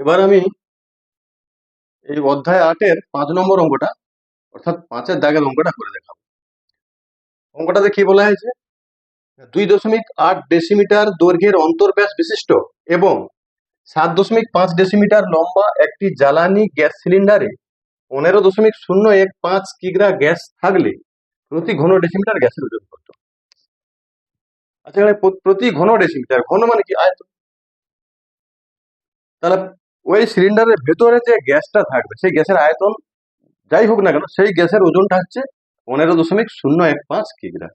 এবার আমি এই অধ্যায় আটের পাঁচ নম্বর অঙ্কটা, অর্থাৎ পাঁচের দাগের অঙ্কটা করে দেখাবো। অঙ্কটাতে কি বলা হয়েছে? দুই দশমিক আট ডেসিমিটার দৈর্ঘ্যের অন্তর্ব্যাস বিশিষ্ট এবং সাত দশমিক পাঁচ ডেসিমিটার লম্বা একটি জ্বালানি গ্যাস সিলিন্ডারে পনেরো দশমিক শূন্য এক পাঁচ কিগ্রা গ্যাস থাকলে প্রতি ঘন ডেসিমিটার গ্যাসের ওজন কত? আচ্ছা প্রতি ঘন ডেসিমিটার, ঘন মানে কি? আয়তন। তাহলে ওই সিলিন্ডারের ভেতরে যে গ্যাসটা থাকবে, সেই গ্যাসের আয়তন যাই হোক না কেন, সেই গ্যাসের ওজনটা হচ্ছে পনেরো দশমিক শূন্য এক পাঁচ কিগ্রা।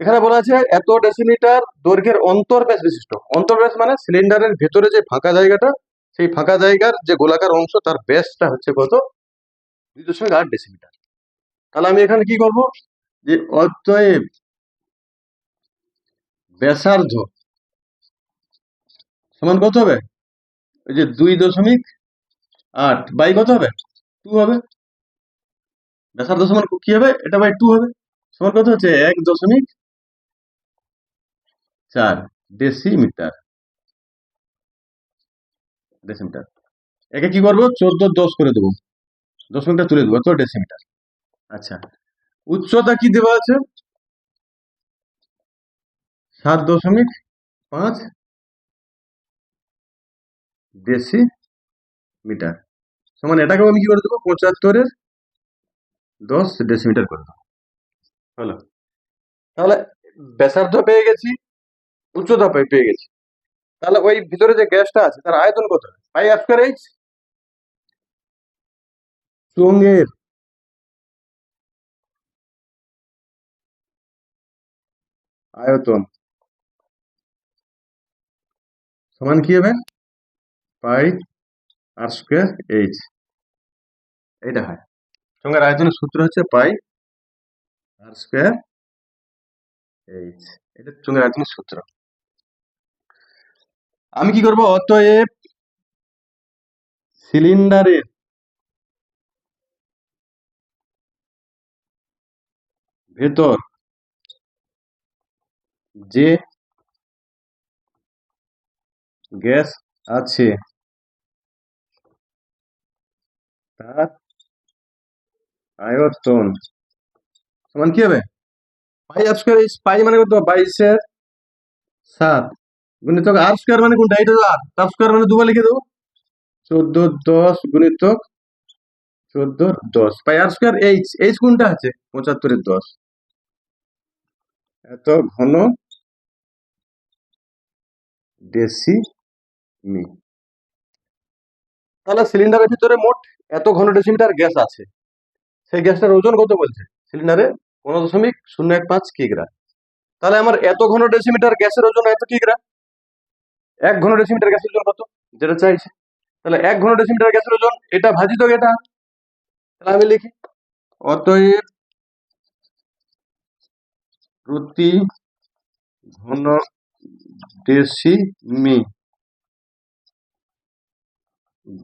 এখানে বলা আছে এত ডেসিমিটার দৈর্ঘ্যের অন্তর্ব্যাস বিশিষ্ট। অন্তর্ব্যাস মানে সিলিন্ডারের ভেতরে যে ফাঁকা জায়গাটা, সেই ফাঁকা জায়গার যে গোলাকার অংশ, তার ব্যাসটা হচ্ছে কত? দুই দশমিক আট ডেসিমিটার। তাহলে আমি এখানে কি করব? যে অতএব ব্যাসার্ধ সমান কত হবে? ওই যে দুই দশমিক আট, বাই কত হবে? টু হবে। ব্যাসার্ধ সমান কি হবে? এটা বাই টু হবে। সমান কত হচ্ছে? এক দশমিক চার ডেসিমিটার ডেসিমিটার একে কি করব? চোদ্দ দশ করে দেবো। দশমিকটা তুলে দেবো। তো ডেসিমিটার আচ্ছা। উচ্চতা কি দেওয়া আছে? সাত দশমিক পাঁচ ডেসিমিটার সমান এটাকেও আমি কি করে দেবো? পঁচাত্তরের দশ ডেসিমিটার করে দেবো। হলো? তাহলে ব্যাসার্ধ পেয়ে গেছি, উচ্চতা পেয়ে গেছি। তাহলে ওই ভিতরে যে গ্যাসটা আছে, তার আয়তন কত? পাই স্কোয়ার এইচ চুঙ্গের আয়তন। সমান কি হবে? পাই আর স্কোয়ার এইচ এইটা হয় চুঙ্গের আয়তনের সূত্র হচ্ছে পাই আর স্কোয়ার এইচ এটা চুঙ্গের আয়তনের সূত্র। আমি কি করব? অতএব সিলিন্ডারের ভেতর যে গ্যাস আছে তার আয়তন সমান কি হবে? পাই পাই মানে বাইশের সাত। মানে কোনটা? মানে দুবার দেবো। দশ গুণিতক দশ। পাই স্কোয়ার এইচ এইচ কোনটা আছে? পঁচাত্তরের দশ। এত ঘন ডেসি তাহলে সিলিন্ডারের ভিতরে মোট এত ঘন ডেসিমিটার গ্যাস আছে। সেই গ্যাসটার ওজন কত বলছে? সিলিন্ডারে পনেরো দশমিক শূন্য এক পাঁচ কিগ্রা। তাহলে আমার এত ঘন ডেসিমিটার গ্যাসের ওজন এত কিগ্রা? এক ঘন ডেসিমিটার গ্যাসের ওজন কত? যেটা চাইছে। তাহলে এক ঘন ডেসিমিটার গ্যাসের ওজন, এটা ভাজিত এটা। তাহলে আমি লিখি, অতএব প্রতি ঘন ডেসিমি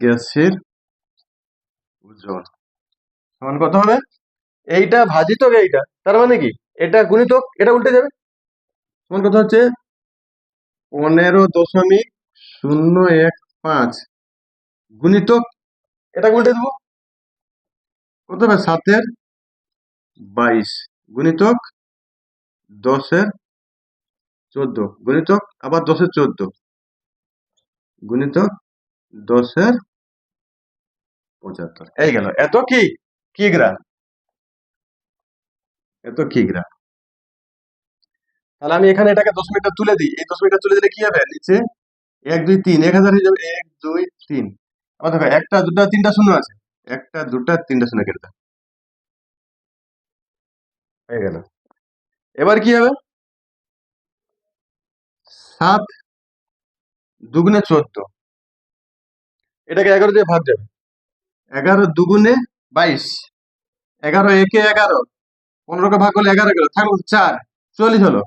গ্যাসের ওজন সমান কত হবে? এইটা ভাজিত এইটা, তার মানে কি? এটা গুণিতক, এটা উল্টে যাবে। সমান কত হচ্ছে? পনেরো দশমিক শূন্য এক পাঁচ। গুণিতক, এটা উল্টে দেবো। কত হবে? সাতের বাইশ। গুণিতক দশের চোদ্দ। গুণিতক আবার দশের চোদ্দ। গুণিতক দশের পঁচাত্তর। এই গেল। এত কি? কিগ্রা এত কিগ্রা তাহলে আমি এখানে এটাকে দশ মিটার তুলে দিই। এই দশ মিটার তুলে দিলে কি হবে? নিচে এক, দুই, তিন। এক হাজার হয়ে যাবে এক, দুই, তিন। আবার দেখো, একটা, দুটা, তিনটা শূন্য আছে। একটা, দুটা, তিনটা শূন্য কেটে হয়ে গেল। এবার কি হবে? সাত দুগুণে চোদ্দ। এটাকে এগারো দিয়ে ভাগ যাবে এগারো দুগুণে বাইশ। এগারো একে এগারো। পনেরোকে ভাগ করলে এগারো গেল। থাকল চার। চল্লিশ হলো।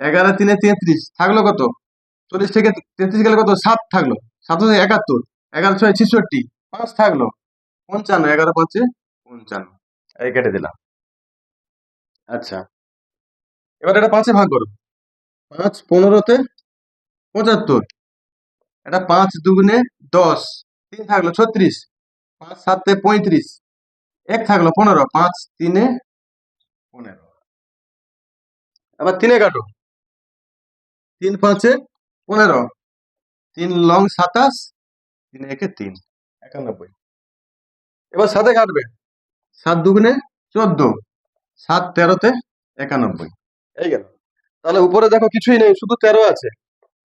এগারো তিনে তেত্রিশ। থাকল কত? চল্লিশ থেকে তেত্রিশ গেলে কত? সাত থাকল। সাত একাত্তর। এগারো ছয় ছেষট্টি। পাঁচ থাকল। পঞ্চান্ন। এগারো পাঁচে পঞ্চান্ন। এই কেটে দিলাম। আচ্ছা। এবার এটা পাঁচে ভাগ করো। পাঁচ পনেরোতে পঁচাত্তর। এটা পাঁচ দুগুণে দশ। তিন থাকল ছত্রিশ। পাঁচ, সাতে পঁয়ত্রিশ। এক থাকল পনেরো, পাঁচ, তিনে পনেরো। আবার তিনে কাটো। তিন, পাঁচে পনেরো। তিন, লং, সাতাশ। তিন, একে তিন, একানব্বই। এবার সাথে কাটবে। সাত দুগুণে চোদ্দ। সাত তেরোতে একানব্বই। এই গেল। তাহলে উপরে দেখো কিছুই নেই, শুধু তেরো আছে।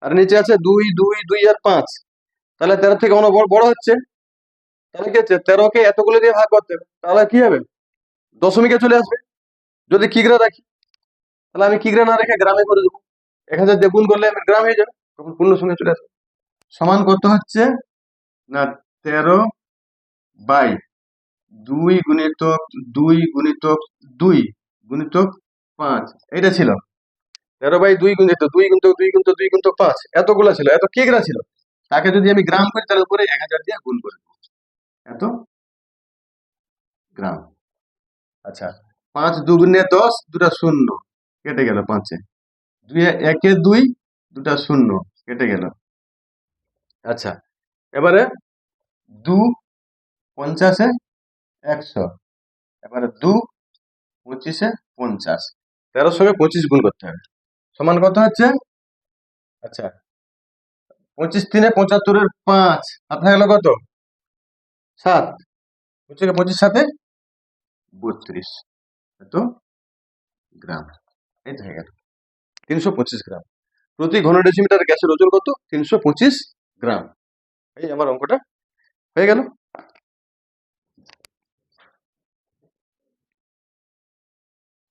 আর নিচে আছে দুই দুই দুই আর পাঁচ। তাহলে তেরো থেকে অনেক বড় হচ্ছে। তাহলে কি হচ্ছে তেরোকে এতগুলো দিয়ে ভাগ করতে হবে। তাহলে কি হবে? দশমিকে চলে আসবে। যদি কিগ্রা রাখি, তাহলে আমি কিগ্রা না রেখে গ্রামে করে দেবো। হাজার দিয়ে গুণ করলে আমার গ্রাম হয়ে যাবে, তখন পূর্ণ সঙ্গে চলে আসবে। সমান কত হচ্ছে? না, তেরো বাই দুই গুণিতক দুই গুণিতক দুই গুণিতক পাঁচ এটা ছিল। তেরো বাই দুই গুণিত দুই গুণিতক দুই গুণিত দুই গুণিতক পাঁচ, এতগুলো ছিল, এত কিগ্রা ছিল। তাকে যদি আমি গ্রাম করি, তাহলে উপরে এক হাজার দিয়ে গুণ করে এত? গ্রাম। আচ্ছা। পাঁচ দুগুণে দশ দুটা শূন্য কেটে গেল পাঁচে। দুই একে দুই দুটা শূন্য কেটে গেল। আচ্ছা এবারে দু পঞ্চাশে একশো এবারে দু পঁচিশে পঞ্চাশ। তেরোর সঙ্গে পঁচিশ গুণ করতে হবে। সমান কত হচ্ছে? আচ্ছা পঁচিশ তিনে পঁচাত্তরের পাঁচ আপনার গেল কত? সাত। হচ্ছে পঁচিশ সাথে? বত্রিশ। এত গ্রাম। এই তো হয়ে গেল। তিনশো পঁচিশ গ্রাম। প্রতি ঘন ডেসিমিটার গ্যাসের ওজন কত? তিনশো পঁচিশ গ্রাম। এই আমার অঙ্কটা হয়ে গেল।